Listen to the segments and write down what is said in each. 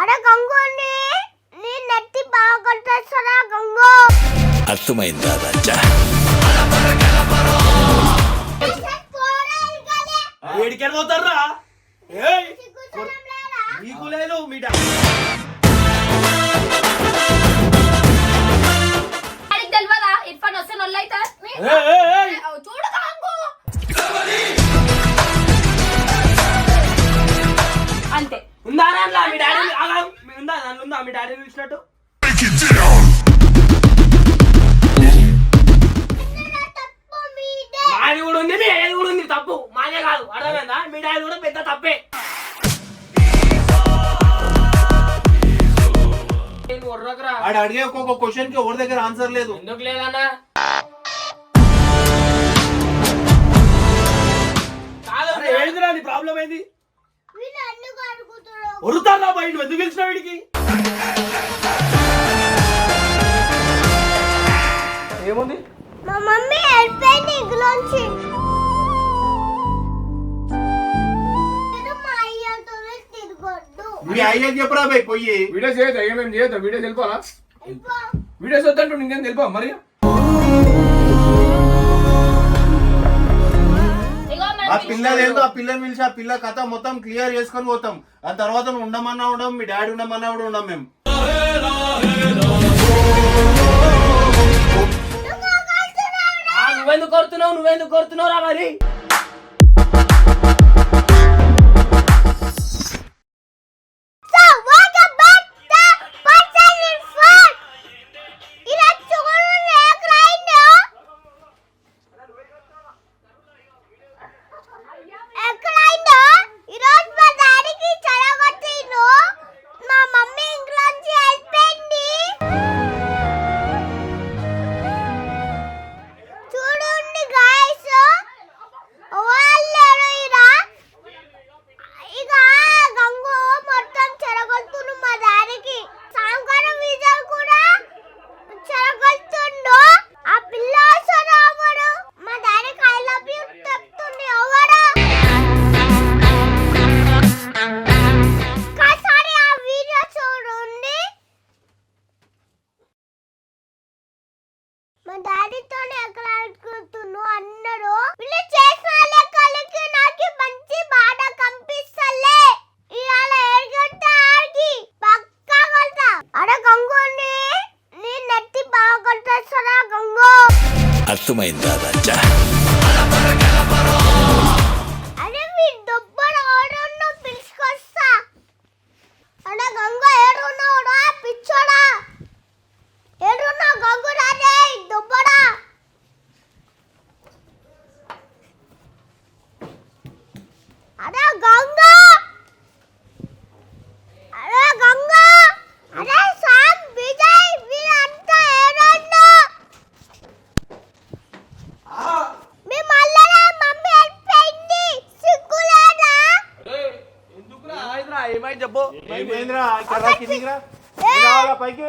అరే గంగోని నీ నెత్తి బాగా కొట్టేస్తారా గంగో? అర్థమైందా రాజా? ఏడికెళ్ళి పోతారా ఏయ్ నీకు లేదు మీ తెలియదా ఇర్ఫాన్ వస్తే నొల్లైతా? ఉందారా అందులో మీ డాడీ అలా ఉందా? దాంట్లో ఉందా? మీ డాడీ పిలిచినట్టు మాది కూడా ఉంది మీ డాడీ కూడా ఉంది. తప్పు. మాదే కాదు. అర్థమైందా? మీ డాడీ కూడా పెద్ద తప్పే. ఆడు అడిగే ఒక్కొక్క క్వశ్చన్కి ఎవరి దగ్గర ఆన్సర్ లేదు. ఎందుకు లేదన్నా? ప్రాబ్లం ఏంది? ఒరుతారా బయట నువ్వు ఎందుకు గెలిచినావు వీడికి? ఏముంది? మా మమ్మీ వెళ్ళిపోయింది ఇంట్లోంచి. మా అయ్యకి చెప్పురా బై పోయి. వీడియోస్ చేయొద్దా? ఏమేమి చేయొద్దా? వీడియోస్ వెళ్ళిపోవాలా? వీడియోస్ వద్దంటూ ఇంకేం తెలిపా మరి ఆ పిల్లలు ఏందో ఆ పిల్లని పిలిచి ఆ పిల్ల కథ మొత్తం క్లియర్ చేసుకొని పోతాం. ఆ తర్వాత ఉండమన్నా ఉండం మీ డాడీ ఉండమన్నా కూడా ఉండం మేము. నువ్వెందుకు కొడుతున్నావు? నువ్వెందుకు కొడుతున్నావు రా మరి? ఏమైంది చెప్పు ఏమైందిరా? ఇక్కడ రావాలా పైకి.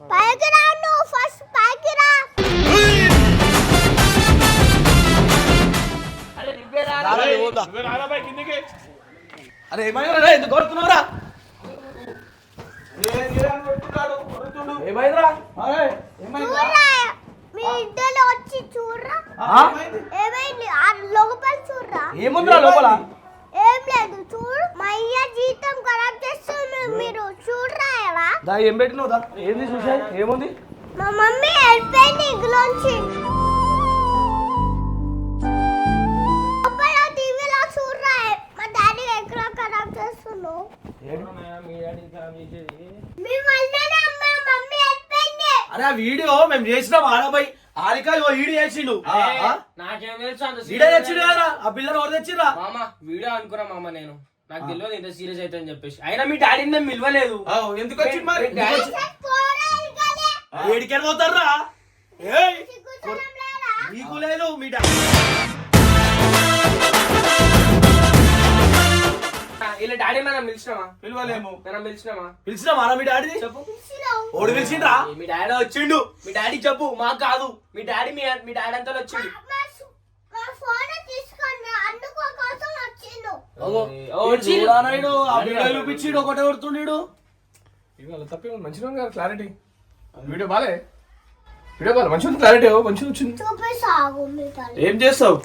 పైకి రా నువ్వు ఫస్ట్ పైకి రా. అరే నువ్వే రా రారా, రే. పోతా. నువ్వే రారా బై కిందికి. అరే ఏమైందిరా రే, ఎందుకు కొడుతున్నావురా? ఏమైందిరా? అరే చూడరా మీ ఇద్దరు వచ్చి చూడరా? ఏమైంది? ఆ లోపల చూడరా? ఏముందిరా లోపల? ఏం లేదు చూడు. మా అయ్య జీతం ఖరాబ్ చేస్తుంది మీరు. చూడరా ఎలా దా ఏం పెట్టినావు దా? ఏంది ఏముంది? మా మమ్మీ ఇంట్లోంచి. లోపల టీవీలో చూడరా మా డాడీ ఎక్కడ ఖరాబ్ చేస్తున్నావు? మీ వల్లనే అమ్మ మమ్మీ అరే ఆ వీడియో మేము చేసినాం ఆడబోయి. ఆరిక ఓ వీడియో చేసిండు? నాకేం తెలుసు అంత వీడియో తెచ్చిండు కదా ఆ పిల్లని ఎవరు తెచ్చిర్రా? మామ వీడియో అనుకున్నా మామ నేను. నాకు తెలియదు ఇంత సీరియస్ అయితే అని చెప్పేసి. అయినా మీ డాడీని మేము పిలవలేదు. ఎందుకు వచ్చింది మరి? డాడీ పోరా ఇరికాలే. ఏడికెళ్ళి పోతారా ఏయ్! సిగ్గుచనం లేదా? నీకు లేదు మీ డాడీ ఇలా డాడీ మనం పిలిచినామా పిలవలేము. మనం పిలిచినామా పిలిచినా మారా మీ డాడీ చెప్పు. ఓడి పిలిచిండ్రా? మీ డాడీ వచ్చిండు. మీ డాడీ చెప్పు మాకు కాదు. మీ డాడీ మీ మీ డాడీ అంతా వచ్చిండు. చూపించిండు ఒకటే కొడుతుండీడు. ఇవాళ తప్పే ఉంది. మంచిగా ఉంది కదా క్లారిటీ వీడియో బాలే. వీడియో బాలే. మంచిగా ఉంది క్లారిటీ మంచిగా వచ్చింది. ఏం చేస్తావు?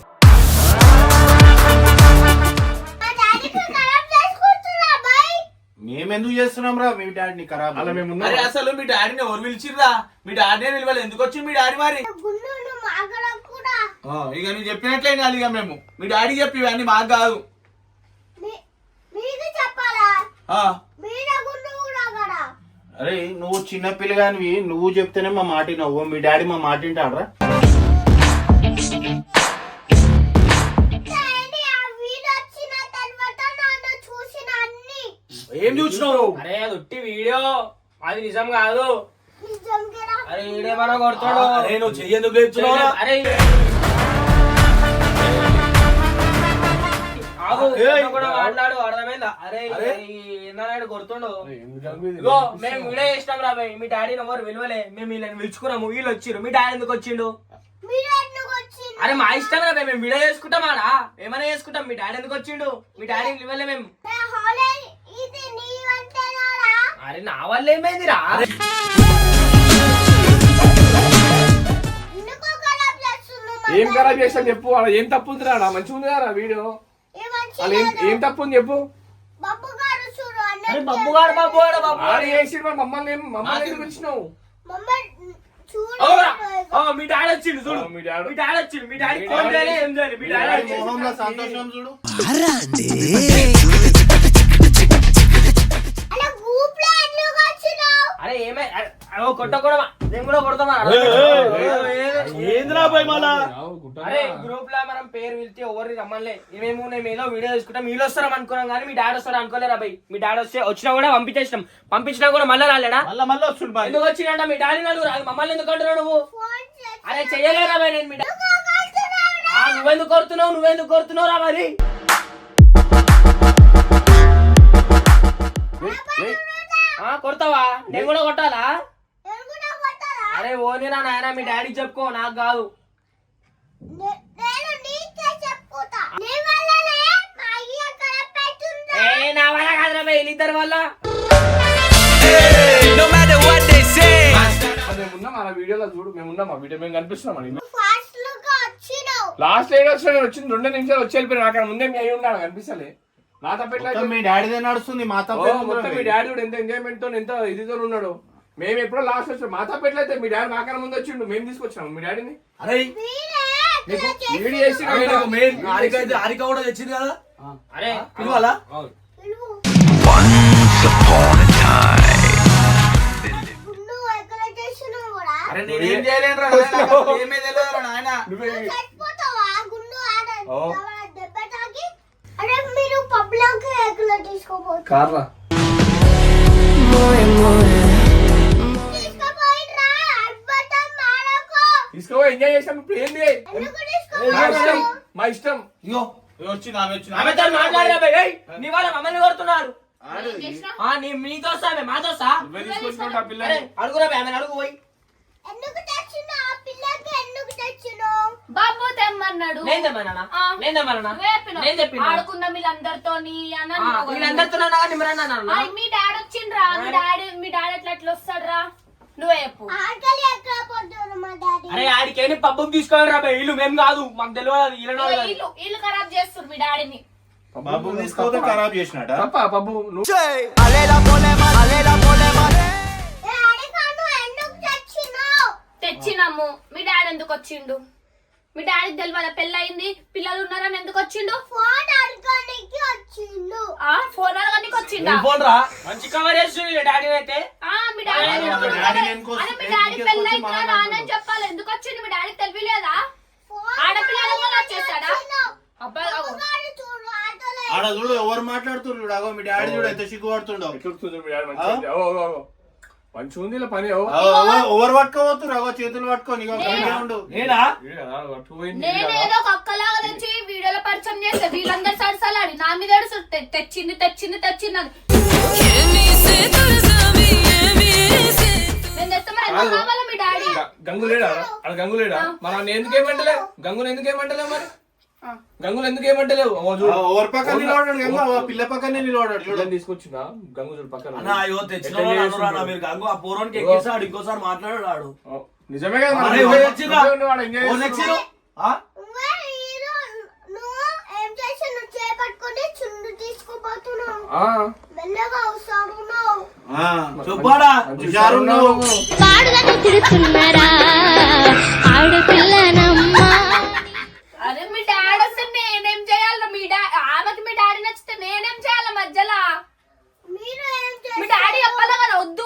మేమెందుకు చేస్తున్నాం రా? మీ డాడీని ఖరాబ్. అలా మేము అరే అసలు మీ డాడీని ఎవరు పిలిచిర్రా? మీ డాడీని పిలవాలి ఎందుకు వచ్చింది మీ డాడీ మరి? గుండు మాగడ కూడా. ఆ, ఇక నేను చెప్పినట్లే వినాలి ఇక మేము. మీ డాడీ చెప్పి ఇవన్నీ మాకు కాదు. మీ- మీకు చెప్పాలా? ఆ, మీర గుండు కూడా కదా? అరే నువ్వు చిన్న పిల్లగానివి నువ్వు చెప్తేనే మా మాట వినవు మీ డాడీ మా మాట వింటాడరా ఏం చూసినావు? అరే అది ఒట్టి వీడియో. అది నిజం కాదు. అరే ఈడేమన్నా కొడతాడు అరే నువ్వు చెయ్యేందుకు? అరే మేము వీడియో చేసినాం రా భయ్. మీ ఎవరు విలువలే మేము వీళ్ళని పిలుచుకున్నాము. వీళ్ళు మీ డాడీ ఎందుకు వచ్చిండు? అరే మా ఇష్టం రా. మేము వీడియో చేసుకుంటామాడా ఏమైనా చేసుకుంటాం. మీ డాడీ ఎందుకు వచ్చిండు? మీ డాడీని విలువలే మేము హాలే ఇది నీ వంటేనారా అరే నా వల్ల ఖరాబ్ చేస్తున్నావు ఏం ఖరాబ్ చేస్తాను చెప్పు ఆడ ఏం తప్పు ఉంది రా మంచిగా ఉంది కదా వీడియో. ఏం ఏం తప్పు ఉంది చెప్పు. బాబు గారు అరే బబ్బు ఆడ గాడు. చేసి మమ్మల్ని ఏం- మమ్మల్ని ఎందుకు పిలిచినావు? మమ్మల్ని చూడు అవురా? ఆ, మీ డాడీ వచ్చిండు చూడు. మీ డాడీ- మీ డాడీ వచ్చిండు మీ డాడీ ఫోన్ చేయాలి ఏం చేయాలి. మీ డాడీ వచ్చిండు. సంతోషం చూడు. అరే, అగో కొట్ట కూడా నేను కూడా కొడతామా ఏందిరా పోయి మళ్ళా రావు, గుట్టనా? అరే గ్రూప్లో మనం పేరు పిలిస్తే ఎవరిని రమ్మలే మేము వీడియో తీసుకుంటాం వీళ్ళు వస్తారం అనుకున్నాం కానీ మీ డాడీ వస్తారు అనుకోలేరా భయ్? మీ డాడీ వస్తే వచ్చినా కూడా పంపించేసినాం. పంపించినా కూడా మళ్ళీ రాలేడా? మళ్ళా మళ్ళా వస్తుంది ఎందుకు వచ్చిండ మీ డాడీ రాదు మమ్మల్ని ఎందుకు అంటున్నావు నువ్వు? అరే చెయ్యలేరా భయ్ నేను మీ నువ్వెందుకు కొడుతున్నావు? నువ్వెందుకు కొడుతున్నావు రా మరి? కొడతావా? నేను కూడా కొట్టాలా? అరే ఓనిరా నాయన మీ డాడీ చెప్పుకో నాకు కాదు. నే- వల్ల కాదురా వీళ్ళిద్దరి వీడియోలో చూడు వీడియో మేము కనిపిస్తున్నాం లాస్ట్ ఏడు వచ్చిన వచ్చింది రెండు నిమిషాలు వచ్చి వెళ్ళిపోయినా అక్కడ ముందే మీ అయ్యి ఉన్నాడు కనిపిస్తలే. నా తప్పెట్లా మొత్తం మీ డాడీదే నడుస్తుంది మా తప్పే మొత్తం మీ డాడీ కూడా ఎంత ఎంజాయ్మెంట్తో ఎంత ఇదితో ఉన్నాడు. మేము ఎప్పుడో లాస్ట్ వచ్చాం మా తప్పెట్లయితే మీ డాడీ మాకన్నా ముందు వచ్చిండు. మేము తీసుకొచ్చినాం. మీ డాడీని? అరే వీడియో చేసి అరే నాకు మెయిన్ హారిక అయితే హారిక కూడా తెచ్చింది కదా? అరే పిలవాలా? అరే నేనేం చేయలేనురా నాయనా, నాకు అసలు ఏమీ తెలియదురా నాయన? నువ్వే తీసుకో ఎంజాయ్ చేసాం ఇప్పుడు ఏంది? ఎందుకు మా ఇష్టం తీసుకోపోతారు మా ఇష్టం. ఇగో వచ్చింది ఆమె వచ్చింది. ఆమెతో మాట్లాడరా భయ్ ఏయ్, నీ వాళ్ళ మమ్మల్ని కొడుతున్నారు. ఏం చేసినా? ఆ నీ మీ దోస్తా ఆమె మా దోస్తా? నువ్వే అరే పిల్లని. అడుగురా అడుగు పోయి. ఎందుకు తెచ్చినావు ఆ పిల్లకి ఎందుకు తెచ్చినావు బాబు తెమ్మన్నాడు. నేను తెమ్మన్నా తెమ్మన్నా చెప్పిన? ఆడుకుందాం. వీళ్ళందరితో నిమ్మరన్నా మీ డాడీ వచ్చిండ్రా? మీ డాడీ మీ డాడీ ఎట్లా ఎట్లా వస్తాడురా? నువ్వే చెప్పు. డాడీ? అరే ఆడికేని పబ్బుకి తీసుకోవాలి రా ఇల్లు మేము కాదు. మాకు తెలియదు ఇల్లు ఇల్లు ఖరాబ్ చేస్తారు మీ డాడీని. బాబు ఖరాబ్ చేసినాట తప్ప పబ్బు తెచ్చినాము. మీ డాడీ ఎందుకు వచ్చిండు? మీ డాడీకి తెలియదా పెళ్ళయింది. పిల్లలు ఉన్నారని ఎందుకు వచ్చిండు? ఫోన్ అడగడానికి వచ్చిండు. ఆ ఫోన్ అడగడానికి వచ్చిండా? ఏం ఫోన్ రా. మంచి కవర్ చేస్తుంది డాడీ అయితే. ఆ, డాడీ రానని? చెప్పాలి. ఎందుకు వచ్చిండు మీ డాడీ తెలియలేదా? ఆడపిల్లలు వచ్చేసాడా? ఆడ చూడు ఎవరు మాట్లాడుతున్నారు చూడు అగో మీ డాడీ చూడు ఎంత సిగ్గుపడుతుండో. ఎట్లుంటుంది మీ డాడీ? మంచిగా ఉంది. ఇలా పని ఎవరు పట్టుకోవద్దు అగో చేతులు పట్టుకొని ఉండు. నేనా? తెచ్చి వీడియోలో పరిచయం చేస్తే వీళ్ళందరూ సరసలాడి. నా మీద తెచ్చింది తెచ్చింది తెచ్చింది అని నేను తెస్తే మరి ఎందుకు మరి? గంగులు ఎందుకు ఏమంటలేవు. ఓవర్ పక్కన నిలబడాడు గంగు? పిల్ల పక్కనే నిలబడాడు చూడు. పిల్లని తీసుకొచ్చిన గంగు చూడు పక్కన అన్న అయ్యో తెచ్చిన మీరు? గంగు ఆ పోరోనికి ఎక్కిస్తాడు ఇంకోసారి మాట్లాడాడు నిజమే కదా. ఎవరు ఎవరు తీసుకుపోతున్నావు. చెప్పాడా తిడుతున్నారా? ఆడపిల్లనమ్మా. అరే మీ డాడీ వస్తే నేనేం చేయాలి? మీ డా ఆమెకి మీ డాడీ నచ్చితే నేనేం చేయాలి మధ్యలో? మీ డాడీ చెప్పాలి కదా వద్దు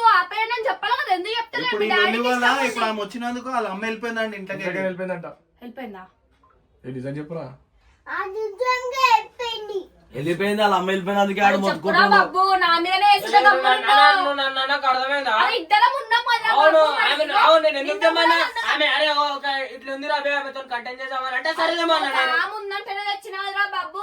చెప్పాలి కదా ఎందుకు చెప్తలేదు ఇప్పుడు మీ ఈ డాడీ వెళ్ళి వల్ల ఇప్పుడు ఆమె వచ్చినందుకు వాళ్ళ అమ్మ వెళ్ళిపోయిందండి ఇంట్లోకి వెళ్ళిపోయిందంట. వెళ్ళిపోయిందా? ఏ నిజం చెప్పురా? ఆ నిజంగా అయిపోయింది వెళ్ళిపోయింది వాళ్ళ అమ్మ వెళ్ళిపోయింది అందుకే ఆడ చెప్పురా మొత్తుకుంటున్నాడు. బాబు నా మీదనే వేసుకుంటే గమ్మునుండు. నాకు అర్థమైందా? అరే ఇద్దరం ఉన్నాం అవును అవును నేను ఎందుకు ఆమె అరే ఒక ఇట్లా ఉంది రాబే ఆమెతో కంటెంట్ చేద్దామని అంటే ఉందంటేనే తెచ్చినాదిరా బాబు.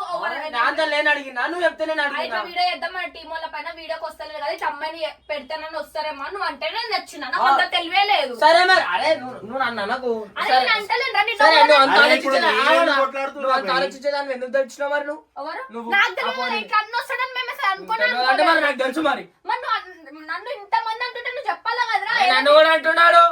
దాంతో లేని అడిగినా నువ్వు చెప్తే నేను అయితే అడిగినా వీడియో చేద్దాం మన టీం వాళ్ళ పైన వీడియోకి వస్తలేదు కదా ఇట్లా అమ్మాయిని పెడతానని వస్తారేమో నువ్వు అంటే నేను నచ్చిన నాకు అంత తెలివే లేదు. సరే మరి అరే నువ్వు నువ్వు నన్ను నాకు అరే సరే. నేను అంటలేనురా, నిన్ను సరే నువ్వు అంత అరే, ఇప్పుడు ఆలోచించేదా? మీరేం అవునా? కొట్లాడుతున్నారు నువ్వు అంత అబ్బాయి? ఆలోచించేదాన్ని ఎందుకు తెచ్చినావు మరి నువ్వు? ఎవరు? నువ్వు నాకు ఆ తెలియదు పోనీ. ఇట్లా అన్న వస్తాడని మేము అసలు అనుకున్నాను అంటే మరి నాకు తెలుసు మరి. మరి నువ్వు అన్- నన్ను ఇంతమంది అంటుంటే నువ్వు చెప్పాలా కదరా? నన్ను కూడా అంటున్నాడు.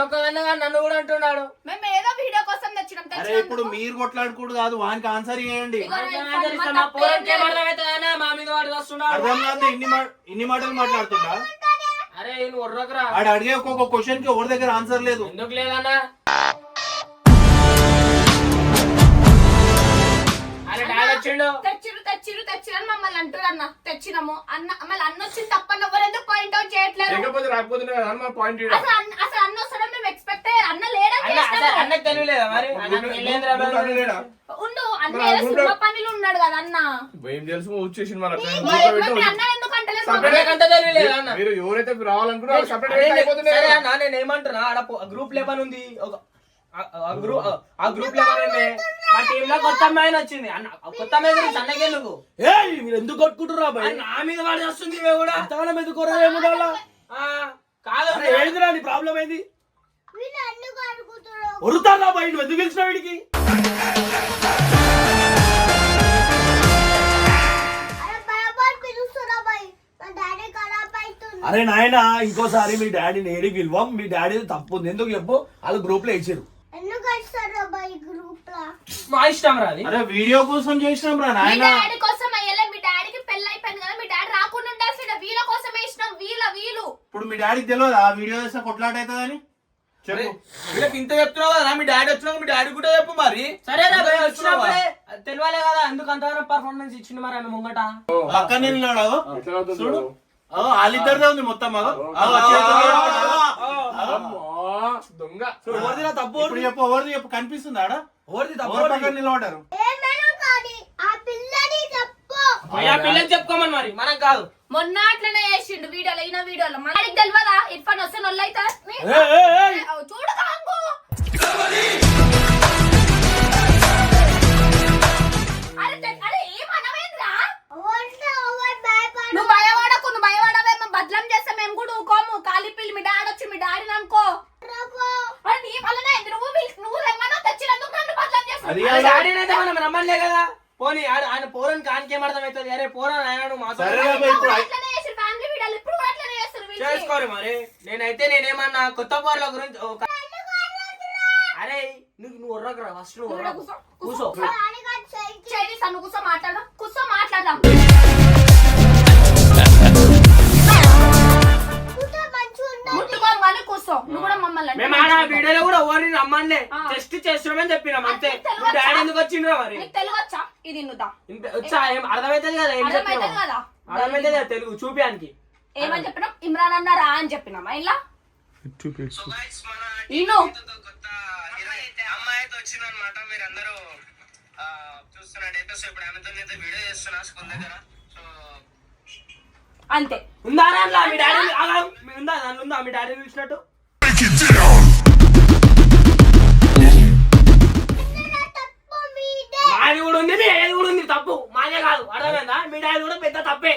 నన్ను కూడా అంటున్నాడు. మేము ఏదో వీడియో కోసం తెచ్చినాం అరే. ఇప్పుడు మీరు కొట్లాడుకోడు కాదు వానికి ఆన్సర్ చేయండి ఇగో నాకు నా ఆన్సర్ మా ఇస్తున్నా. తప్పేం పోరానికి లేదు. ఏమర్థమవుతుందనే మా మీద వాడు వస్తున్నాడు. అర్థం కాదు ఇన్ని ఇన్ని మాటలు మాట్లాడుతుంటా అరే ఒర్రకురా. ఆడు అడిగే ఒక్కొక్క క్వశ్చన్కి ఎవరి దగ్గర ఆన్సర్ లేదు. ఎందుకు లేదన్నా? అరే డాడీ వచ్చిండు. అని మమ్మల్ని అంటారు అన్న. తెచ్చినాము. అన్న మళ్ళీ అన్న వచ్చింది తప్పని ఎవరు ఎందుకు పాయింట్ అవుట్ చేయట్లేదు లేకపోతే రాకపోతే కదా అని మన పాయింట్ అసలు అన్న- అసలు అన్న వస్తాడని మేము ఎక్స్పెక్ట్ అన్న లేడని అన్న అసలు చేసినాము. అన్నకు తెలియలేదా మరి? అన్న వెళ్ళేంద్రా బాబు. ఉండు అన్న మరి ఏదో ఆ సినిమా గ్రూప్లో- పనిలో ఉన్నాడు కదా అన్న. ఏం తెలుసు? వచ్చేసింది మన మరి అన్న ఎందుకు అంటలేదు? Separate మమ్మల్ని? నాకంటే తెలియలేదా అన్న? మీరు ఎవరైతే రావాలనుకున్నారో అరే, సపరేట్ నేను- అయిపోతున్నారు. సరే అన్న నేను ఏమంటున్నా? ఆడ గ్రూప్ లెవెన్ ఉంది? ఒక ఆ- ఆ గ్రూప్ ఆ గ్రూప్ లెవెన్ ఉంది? మా టీమ్లో కొత్త అమ్మాయి వచ్చింది. అన్న కొత్త అమ్మాయి గురించి అన్నకే నువ్వు ఏయ్ మీరు ఎందుకు కొట్టుకుంటురా బాయ్ నా మీద వాడు వస్తుంది ఇవి కూడా. కాదు ఏందిరా నీ ప్రాబ్లం ఏంది? ఒరుతారా నువ్వు ఎందుకు వీడికి? అరే నాయన ఇంకోసారి మీ డాడీని ఏడికి పిలువం. మీ డాడీ తప్పు ఉంది. ఎందుకు చెప్పు? వాళ్ళు గ్రూప్లో ఇచ్చారు మా ఇష్టం రాది. అరే వీడియో కోసం చేసినాం రా మీ నాయన. డాడీ కోసం అయ్యలే మీ డాడీకి పెళ్ళి అయిపోయింది కదా మీ డాడీ రాకుండా ఉండాల్సిన వీళ్ళ కోసం వేసినాం వీళ్ళ వీళ్ళు. ఇప్పుడు మీ డాడీకి తెలియదు? ఆ వీడియో వేస్తే కొట్లాట అవుతుందని చెప్పు వీళ్ళకి ఇంత చెప్తున్నావు కదా మీ డాడీ వచ్చినాక మీ డాడీ కూడా చెప్పు మరి. సరే రా భయ్, వచ్చినప్పుడే తెలియాలే కదా ఎందుకు అంతగానో పర్ఫార్మెన్స్ ఇచ్చింది మరి ఆమె ముంగట? పక్కన అవుతుంది చూడు. వాళ్ళిద్దరిదే ఉంది మొత్తం. అమ్మా, దొంగ. ఎవరిదిరా తప్పు ఇప్పుడు చెప్పు ఎవరిది చెప్పు కనిపిస్తుంది ఆడ ఎవరిది తప్పు పక్కన నిలబడ్డారు? చెప్పుకోమని మరి మనకు కాదు. మొన్న అట్లనే చేసిండు వీడియోలో ఈయన వీడియోలో. మన డాడీకి తెలియదా? ఇర్ఫాన్ వస్తే నొల్లైతే? ఫ్యామిలీ వీడియోలు ఇప్పుడు కూడా అట్లనే చేస్తారు వీళ్ళు. చేసుకోరు మరి. నేనైతే నేనేమన్నా కొత్త పోర్ల గురించి ఒక అరే నువ్వు నువ్వు ఉర్రకురా ఫస్ట్ నువ్వు నువ్వు ఉర్రకు. అను కూర్చో మాట్లాడదాం. కూర్చో మాట్లాడదాం. నువ్వు కూడా మమ్మల్ని మేము ఆడ వీడియోలో కూడా ఎవరిని రమ్మన్లే. జస్ట్ చేస్తున్నామని చెప్పినాం అంతే. డాడీ? ఎందుకు వచ్చిండ్రా మరి? నీకు తెలుగు వచ్చా? ఇది వచ్చా ఏం అర్థమైతుంది కదా ఏం అర్థమైతుంది కదా? అర్థమైతుంది కదా తెలుగు చూపియానికి. ఏమని చెప్పినాం? ఇమ్రాన్ అన్న రా అని చెప్పినామా? ఇలా? ఇను. అమ్మాయి అయితే వచ్చిందనమాట మీరందరూ ఆ, చూస్తున్నట్టయితే సో ఇప్పుడు ఆమెతో నేను వీడియో చేస్తున్నా స్కూల్ దగ్గర సో అంతే ఉందా? దాంట్లో మీ డాడీ ఉందా? ఉందా మీ డాడీ చూసినట్టు? మాదే కాదు అర్థమైందా? మీ డాడీ కూడా పెద్ద తప్పే.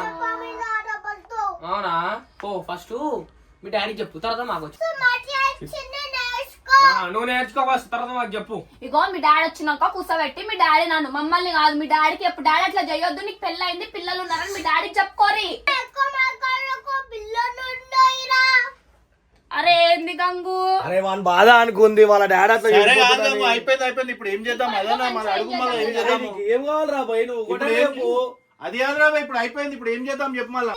చెప్పాలి ఓ ఫస్ట్ మీ డాడీకి చెప్పు తర్వాత మాకు నువ్వు నేర్చుకో ఫస్ట్ తర్వాత మాకు చెప్పు. ఇగో మీ డాడీ వచ్చినాక కూర్చోబెట్టి మీ డాడీ నన్ను మమ్మల్ని కాదు మీ డాడీకి ఎప్పుడు డాడీ అట్లా చేయొద్దు నీకు పెళ్ళయింది పిల్లలు ఉన్నారని మీ డాడీకి చెప్పుకోరి. అరే ఏంది గంగు? అరే వాని బాధ అనుకుంది వాళ్ళ డాడీ అట్లా సరే చెప్పొద్దని. కాదమ్మా, అయిపోయింది అయిపోయింది. ఇప్పుడు ఏం చేద్దాం? అదన్నా మన అడుగు మళ్ళీ ఏం నీకు ఏం కావాలరా భయ్ నువ్వు ఒకటే ఇప్పుడు చెప్పు అది అయిపోయింది. ఇప్పుడు ఏం చేద్దాం చెప్పు మళ్ళా.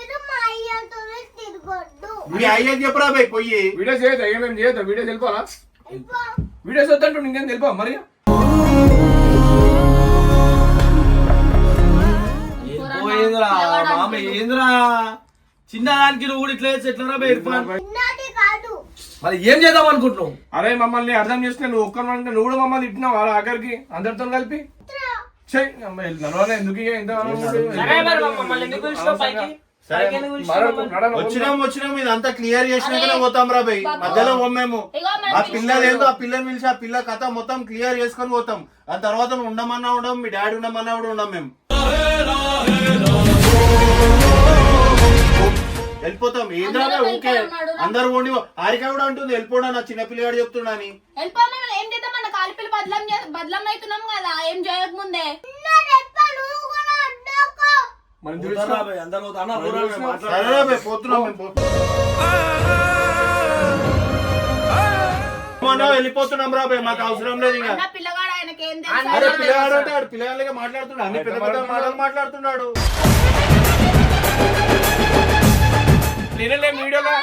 మా అయ్యకి చెప్పురా పోయి. వీడియోస్ చేయొద్దా? ఏమేమి చేయొద్దా? వీడియోస్ వెళ్ళిపోవాలా వీడియోస్ వద్దంటూ ఇంకేం తెలిపా మరి? ఏంద్రా? మామ ఏంద్రా? చిన్నదానికి నువ్వు కూడా ఇట్లా చేస్తే ఎట్లరా భయ్ ఇర్ఫాన్? మరి ఏం చేద్దాం అనుకుంటున్నావు? అరే మమ్మల్ని అర్థం చేసుకుని నువ్వు ఒక్కరు అంటే నువ్వు కూడా మమ్మల్ని తిట్టినావు వాళ్ళ ఆఖరికి. అందరితో కలిపి. చెయ్ నడవాలి ఎందుకు ఇంత? వచ్చినాం వచ్చినాం ఇదంతా క్లియర్ చేసినాకనే పోతాం రా బయ్ మధ్యలో పోమేము ఇగో మనం ఆ పిల్లలు ఏందో ఆ పిల్లని పిలిచి ఆ పిల్ల కథ మొత్తం క్లియర్ చేసుకొని పోతాం. ఆ తర్వాత ఉండమన్నా ఉండం మీ డాడీ ఉండమన్నా కూడా ఉండం మేము. వెళ్ళిపోతాం. ఏంద్రా ఊకే రా. అందరు ఉండి హారిక కూడా అంటుంది వెళ్ళిపోడా నా చిన్న పిల్లగాడు చెప్తున్నా అని వెళ్ళిపోమని ఏం చేద్దాం మన కాలిపిల్లి బదలం బదలం అవుతున్నాం కదా. ఏం చేయక ముందే మనం అందరు అన్న పోతున్నాం మేము వెళ్ళిపోతున్నాం రా మాకు అవసరం లేదు ఇంకా. అన్న పిల్లగాడు ఆయనకి ఏం అరే పిల్లగాడు అంటే ఆడు పిల్లగాళ్ళగా మాట్లాడుతున్నాడు. అన్ని పెద్ద పెద్ద మాటలు మాట్లాడుతున్నాడు. నేనే వీడియోలో.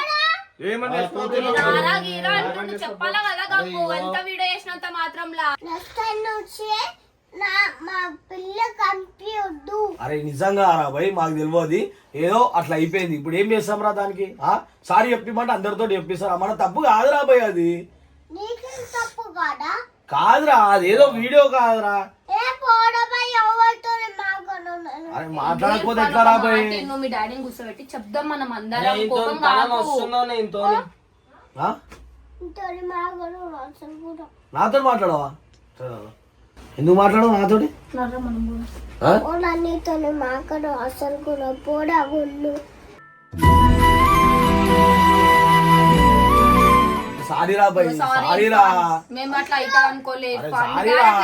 చెప్పాలా? కదా ఎంత వీడియో చేసినంత మాత్రంలా? అరే నిజంగా రా భయ్ మాకు తెలియదు ఏదో అట్లా అయిపోయింది. ఇప్పుడు ఏం చేస్తాం రా దానికి? ఆ? సారీ చెప్పిమంటే అందరితో చెప్పిస్తారా? మన తప్పు కాదురా భయ్ అది. నీకు తప్పు కాదా? కాదురా అదేదో వీడియో కాదురా. మాట్లాడకపోతే ఎట్లా నువ్వు మీ డాడీని కూర్చోబెట్టి చెప్దాం మనం అందరం కోపం నేను నాతో మాట్లాడవా. ఎందుకు మాట్లాడవు నాతోటి అసలు కూడా. పోడా గుళ్ళు సారీ రా భయ్ సారీ సారీ రా మేము అట్లా అవుతాం అనుకోలేదు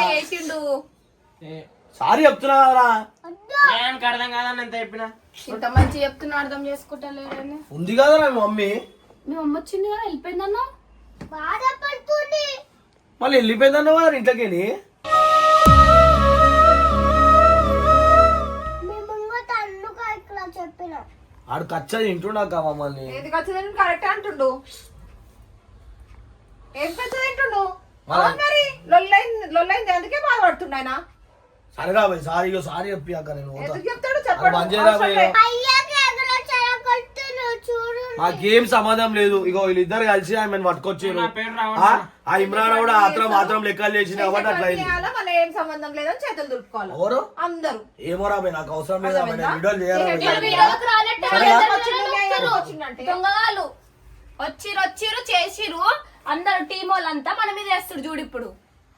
చేసిండు. సారీ చెప్తున్నా రా నేను అర్థం కాదని ఎంత చెప్పినా. ఇంత మంచి చెప్తున్నా అర్థం చేసుకుంటలేరని ఉంది కదరా మీ మమ్మీ. మీ అమ్మ వచ్చింది కదా వెళ్ళిపోయిందన్నా? బాధపడుతుంది మళ్ళీ వెళ్ళిపోయిందన్న వారు ఇంట్లోకి ఆడు కచ్చా తింటున్నాక మమ్మల్ని. కరెక్ట్ అంటుండు. ఏం పెద్ద తింటుండు మరి- అవును మరి లొల్లైంది లొల్లైంది. అందుకే బాధపడుతున్నాయన? సరే సారీ ఇగో సారీ చెప్పి అక్క నేను పోతా. ఎందుకు చెప్తాడు? అది చెప్పడు. మంచిగా రా భయ్ ఇగో. అయ్యాకి ఎక్కడ చెరగొట్టును చూడు. మాకేం సంబంధం లేదు. ఇగో వీళ్ళిద్దరు కలిసి ఆమెను పట్టుకొచ్చారు. నా పేరు రావణ. ఆ, ఆ ఇమ్రాన్ కూడా ఆత్రం మాత్రం లెక్కలు చేసింది కాబట్టి అట్లా అయింది. చేయాలా? మళ్ళీ ఏం సంబంధం లేదని చేతులు దులుపుకోవాలి? ఎవరు? అందరూ. ఏమో రా భయ్ నాకు అవసరం లేదు నేను వీడియోలు చేయాలి రానట్టే వచ్చిండు. దొంగగాళ్ళు. వచ్చిరు వచ్చిరు చేసిరు అందరు టీం వాళ్ళంతా మన మీద వేస్తారు చూడు ఇప్పుడు.